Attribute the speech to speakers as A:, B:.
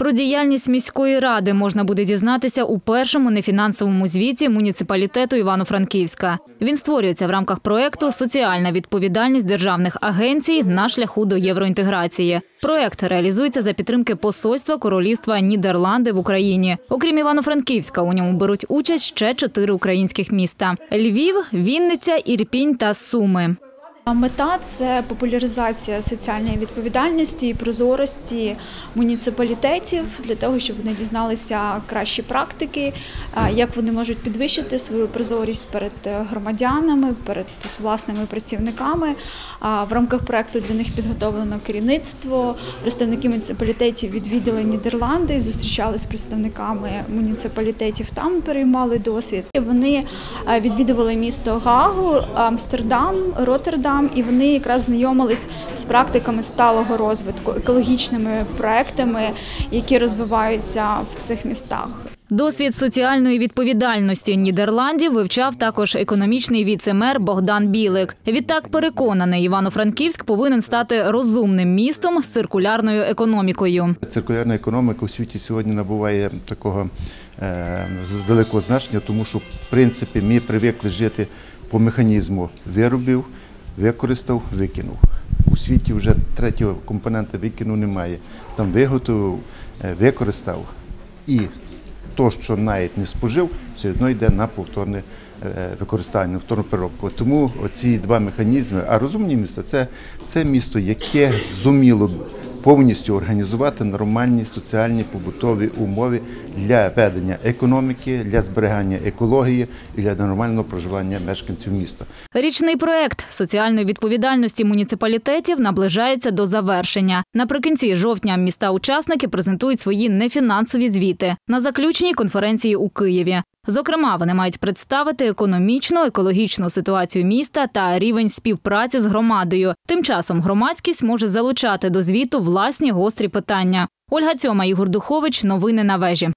A: Про діяльність міської ради можна буде дізнатися у першому нефінансовому звіті муніципалітету Івано-Франківська. Він створюється в рамках проекту Соціальна відповідальність державних агенцій на шляху до євроінтеграції. Проект реалізується за підтримки посольства Королівства Нідерланди в Україні. Окрім Івано-Франківська, у ньому беруть участь ще чотири українських міста: Львів, Вінниця, Ірпінь та Суми.
B: Мета це популяризація соціальної відповідальності і прозорості муніципалітетів для того, щоб вони дізналися кращі практики, як вони можуть підвищити свою прозорість перед е, громадянами, перед власними працівниками. В рамках проекту для них підготовлено керівництво. Представники муніципалітетів відвідали Нідерланди, зустрічалися з представниками муніципалітетів там, переймали досвід. Вони е, відвідували місто Гаагу, Амстердам, Роттердам, і вони якраз знайомились з практиками сталого розвитку, екологічними проектами, які розвиваються в цих містах.
A: Досвід соціальної відповідальності Нідерландів вивчав також економічний віце-мер Богдан Білик. Відтак переконаний, Івано-Франківськ повинен стати розумним містом з циркулярною економікою.
C: Циркулярна економіка у світі сьогодні набуває такого е, великого значення, тому що в принципі ми привикли жити по механізму виробів, використав, викинув. У світі вже третього компонента викинув немає. Там виготовив, е, використав і то, що навіть не спожив, все одно йде на повторне е, використання, повторну переробку. Тому оці два механізми, а розумні міста це, це місто, яке зуміло повністю організувати нормальні соціальні побутові умови для ведення економіки, для зберігання екології і для нормального проживання мешканців міста.
A: Річний проект соціальної відповідальності муніципалітетів наближається до завершення. Наприкінці жовтня міста-учасники презентують свої нефінансові звіти на заключній конференції у Києві. Зокрема, вони мають представити економічну, екологічну ситуацію міста та рівень співпраці з громадою. Тим часом громадськість може залучати до звіту власні гострі питання. Ольга Цьома, Ігор Духович. Новини на вежі.